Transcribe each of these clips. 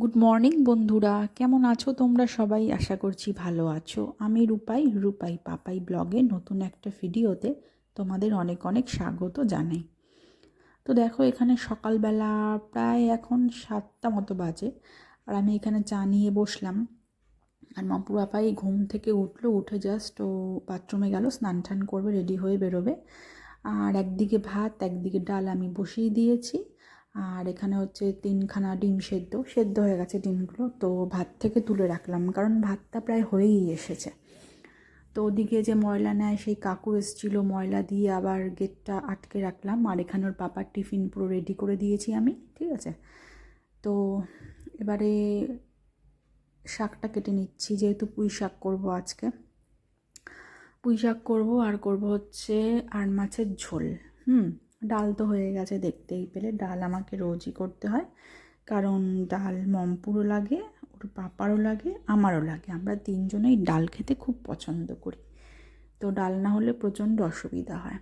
Good morning বন্ধুরা। কেমন আছো তোমরা সবাই? আশা করছি ভালো আছো। আমি রূপাই রূপাই পাপাই ব্লগে নতুন একটা ভিডিওতে তোমাদের অনেক অনেক স্বাগত জানাই। তো দেখো, এখানে সকালবেলা প্রায় এখন সাতটা মতো বাজে, আর আমি এখানে চা নিয়ে বসলাম। আর মাম্পু পাপাই ঘুম থেকে উঠল, উঠে জাস্ট ও বাথরুমে গেল, স্নান টান করবে রেডি হয়ে বেরোবে। আর একদিকে ভাত, একদিকে ডাল আমি বসিয়ে দিয়েছি। আর এখানে হচ্ছে তিনখানা ডিম সেদ্ধ সেদ্ধ হয়ে গেছে ডিমগুলো। তো ভাত থেকে তুলে রাখলাম, কারণ ভাতটা প্রায় হয়েই এসেছে। তো ওদিকে যে ময়লা নেয়, সেই কাকু এসেছিল, ময়লা দিয়ে আবার গেটটা আটকে রাখলাম। আর এখানে ওর পাপার টিফিন পুরো রেডি করে দিয়েছি আমি, ঠিক আছে? তো এবারে শাকটা কেটে নিচ্ছি, যেহেতু পুঁই শাক করব আজকে। পুঁই শাক করব আর করব হচ্ছে আর মাছের ঝোল, হুম? ডাল তো হয়ে গেছে দেখতেই পেলে। ডাল আমাকে রোজই করতে হয়। কারণ ডাল মমপুরও লাগে, ওর পাপারও লাগে, আমারও লাগে। আমরা তিনজনেই ডাল খেতে খুব পছন্দ করি। তো ডাল না হলে প্রচণ্ড অসুবিধা হয়।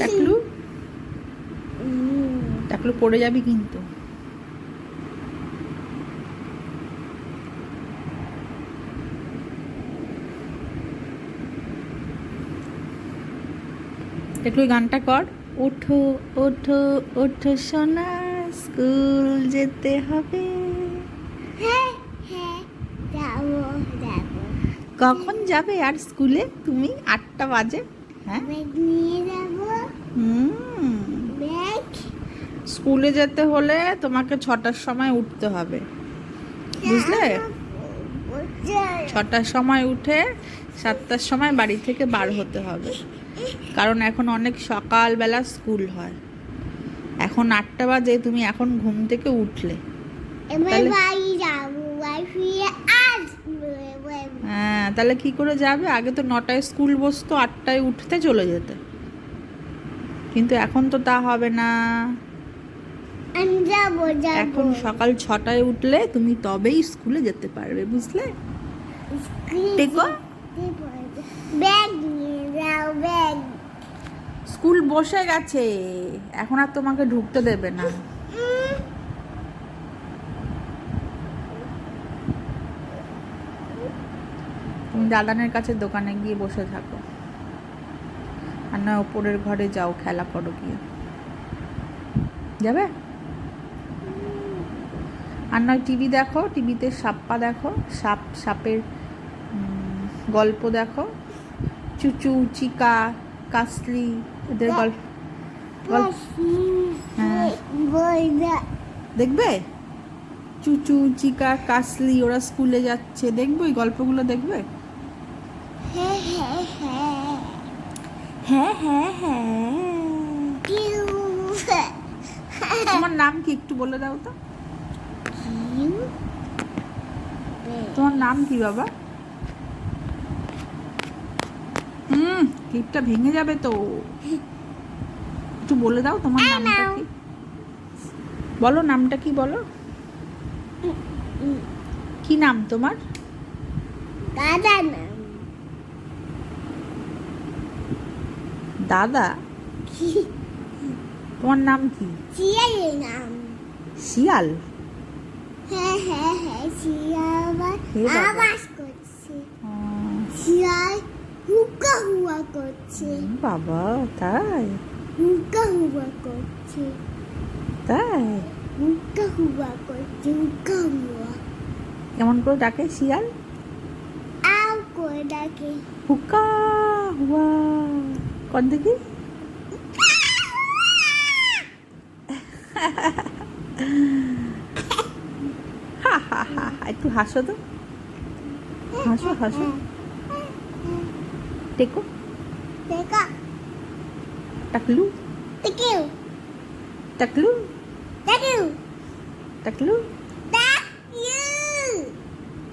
টাকলু? টাকলু পড়ে যাবি কিন্তু। একটু গানটা কর। ওঠো ওঠো ওঠো সোনা স্কুল যেতে হবে। হ্যাঁ হ্যাঁ কখন যাবে আর স্কুলে? তুমি আটটা বাজে হ্যাঁ? নিয়ে যাব। স্কুলে যেতে হলে তোমাকে ছটার সময় উঠতে হবে। বুঝলে? ছটার সময় উঠে সাতটার সময় বাড়ি থেকে বার হতে হবে। কারণ এখন অনেক সকালবেলা স্কুল হয়। এখন আটটা বাজে তুমি এখন ঘুম থেকে উঠলে। হ্যাঁ তাহলে কি করে যাবে? আগে তো নটায় স্কুল বসতো আটটায় উঠতে চলে যেতে। কিন্তু এখন তো তা হবে না। এখন সকাল ছটায় উঠলে তুমি তবেই স্কুলে যেতে পারবে বুঝলে? স্কুল বসে গেছে এখন আর তোমাকে ঢুকতে দেবে না। তুমি দাদানের কাছে দোকানে গিয়ে বসে থাকো। আর না ওপরের ঘরে যাও, খেলা করো গিয়ে। যাবে? আর নয় টিভি দেখো, টিভিতে সাপ্পা দেখো, সাপ, সাপের গল্প দেখো। চুচু, চিকা, কাসলি, এদের গল্প হ্যাঁ। দেখবে? চুচু, চিকা, কাসলি, ওরা স্কুলে যাচ্ছে। দেখবে ওই গল্পগুলো দেখবে? হ্যাঁ হ্যাঁ হ্যাঁ। হ্যাঁ হ্যাঁ হ্যাঁ। তোমার নাম কি একটু বলে দাও তো? তোমার নাম কি বাবা? হুম ক্লিপটা ভেঙে যাবে তো। একটু বলে দাও তোমার নামটা কি? বলো নামটা কি বলো? কি নাম তোমার? দাদা নাম। দাদা? কি? তোমার নাম কি? চিয়ালের নাম। শিয়াল? হ্যাঁ হ্যাঁ হ্যাঁ শিয়াল। আওয়াজ করছে। শিয়াল হুকা হুয়া করছে। বাবা তাই? হুকা হুয়া করছে। তাই? হুকা হুয়া করছে হুকা হুয়া। কেমন করে ডাকে শিয়াল? আও করে ডাকে। হুকা হুয়া। কর দেখি। একটু হাসো তো। হাসো হাসো। টেকো। টাকলু। টাকলু। টাকলু।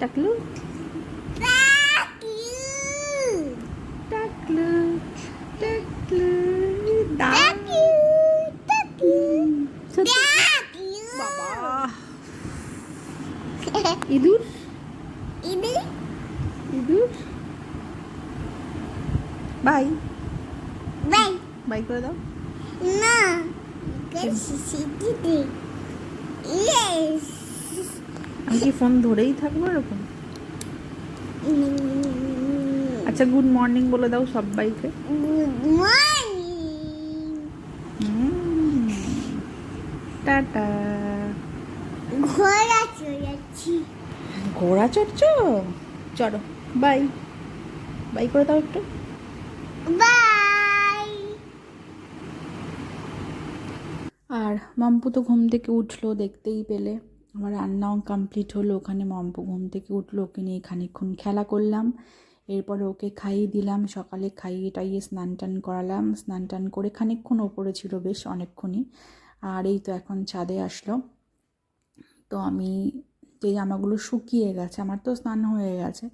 টাকলু। টাকলু দা দেখিও দেখিও সত্যি? দেখিও বাবা ইঁদুর? ini ইঁদুর? বাই। baik বাই করে দাও। না। আমি কি ফোন ধরেই থাকব এরকম? আচ্ছা গুড মর্নিং বলে দাও সবাইকে। Good morning হুম, টাটা। ঘোড়া চড়াচ্ছি। ঘোড়া চড়ছো? চলো বাই। বাই করে দাও একটু। আর মাম্পু তো ঘুম থেকে উঠল দেখতেই পেলে। আমার রান্নাও কমপ্লিট হলো ওখানে মাম্পু ঘুম থেকে উঠল ওকে নিয়ে খানিকক্ষণ খেলা করলাম। এরপরে ওকে খাইয়ে দিলাম সকালে খাইয়ে টাইয়ে স্নান টান করালাম। স্নান টান করে খানিকক্ষণ ওপরে ছিল বেশ অনেকক্ষণই। আর এই তো এখন ছাদে আসলো। তো আমি যে জামাগুলো শুকিয়ে গেছে, আমার তো স্নান হয়ে গেছে।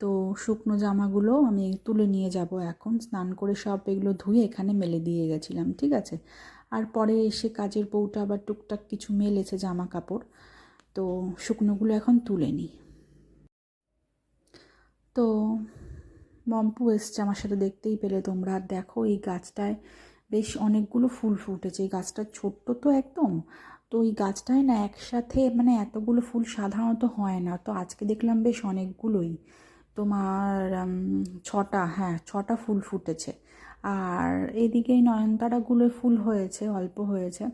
তো শুকনো জামাগুলো আমি তুলে নিয়ে যাব এখন, স্নান করে সব এগুলো ধুয়ে এখানে মেলে দিয়ে গেছিলাম, ঠিক আছে? আর পরে এসে কাজের বউটা আবার টুকটাক কিছু মেলেছে জামা কাপড়, তো শুকনোগুলো এখন তুলে নিই। তো মম্পু এসছে আমার সাথে, দেখতেই পেলে তোমরা। দেখো এই গাছটায় বেশ অনেকগুলো ফুল ফুটেছে, এই গাছটা ছোট্ট তো একদম তো ওই গাছটায় না একসাথে মানে এতগুলো ফুল সাধারণত হয় না। তো আজকে দেখলাম বেশ অনেকগুলোই। তোমার ছটা হ্যাঁ ছটা ফুল ফুটেছে। আর এদিকে এই নয়নতারাগুলো ফুল হয়েছে, অল্প হয়েছে।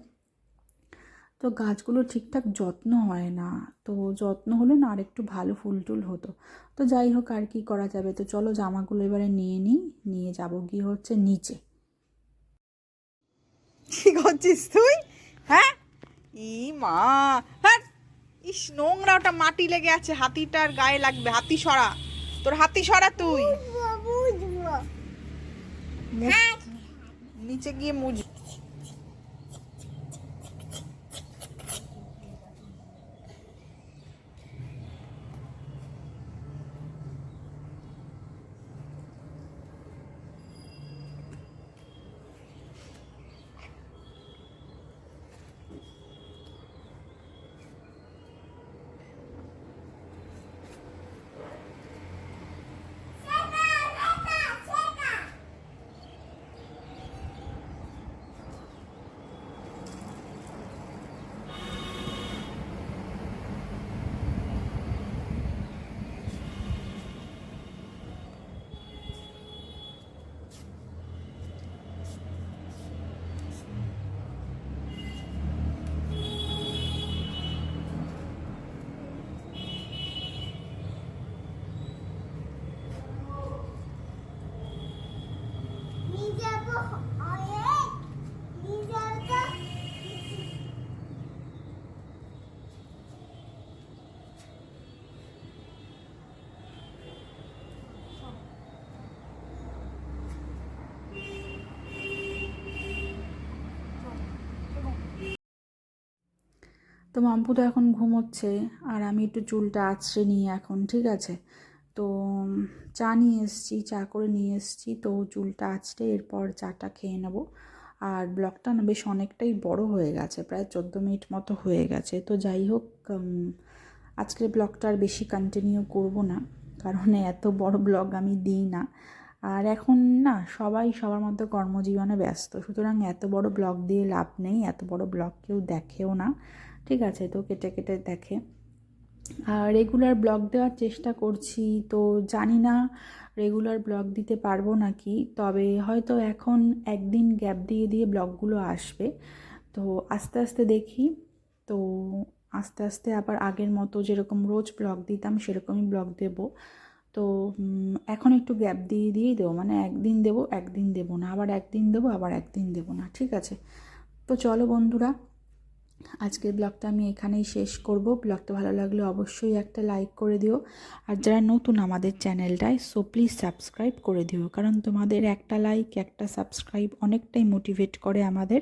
তো গাছগুলো ঠিকঠাক যত্ন হয় না। তো যত্ন হলে না আর একটু ভালো ফুল টুল হতো। তো যাই হোক, আর কি করা যাবে? তো চলো জামাগুলো এবারে নিয়ে নিই। নিয়ে যাব গিয়ে হচ্ছে নিচে। কি করছিস তুই? হ্যাঁ? ই মা হ্যাঁ ইস নোংরা ওটা মাটি লেগে আছে হাতিটার গায়ে লাগবে হাতি সরা। তোর হাতি সরা তুই। নিচে গিয়ে মুজ তো মাম্পু তো এখন ঘুমোচ্ছে আর আমি একটু চুলটা আঁচড়ে নিই এখন, ঠিক আছে? তো চা নিয়ে এসেছি, চা করে নিয়ে এসেছি। তো চুলটা আঁচড়ে এরপর চাটা খেয়ে নেব। আর ব্লগটা না বেশ অনেকটাই বড় হয়ে গেছে, প্রায় চোদ্দ মিনিট মতো হয়ে গেছে। তো যাই হোক আজকের ব্লগটা আর বেশি কন্টিনিউ করব না, কারণ এত বড় ব্লগ আমি দিই না। আর এখন না, সবাই সবার মতো কর্মজীবনে ব্যস্ত। সুতরাং এত বড় ব্লগ দিয়ে লাভ নেই, এত বড় ব্লগ কেউ দেখেও না। ঠিক আছে, তো কেটে কেটে দেখে। আর রেগুলার ব্লগ দেওয়ার চেষ্টা করছি, তো জানি না রেগুলার ব্লগ দিতে পারব নাকি, তবে হয়তো এখন একদিন গ্যাপ দিয়ে দিয়ে ব্লগগুলো আসবে। তো আস্তে আস্তে দেখি, তো আস্তে আস্তে আবার আগের মতো যেরকম রোজ ব্লগ দিতাম সেরকমই ব্লগ দেব। তো এখন একটু গ্যাপ দিয়ে দিয়েই দেবো মানে একদিন দেবো একদিন দেবো না, আবার একদিন দেবো, আবার একদিন দেবো না, ঠিক আছে। তো চলো বন্ধুরা আজকের ব্লগটা আমি এখানেই শেষ করব। ব্লগটা ভালো লাগলে অবশ্যই একটা লাইক করে দিও। আর যারা নতুন আমাদের চ্যানেলটায় সো প্লিজ সাবস্ক্রাইব করে দিও। কারণ তোমাদের একটা লাইক একটা সাবস্ক্রাইব অনেকটাই মোটিভেট করে আমাদের।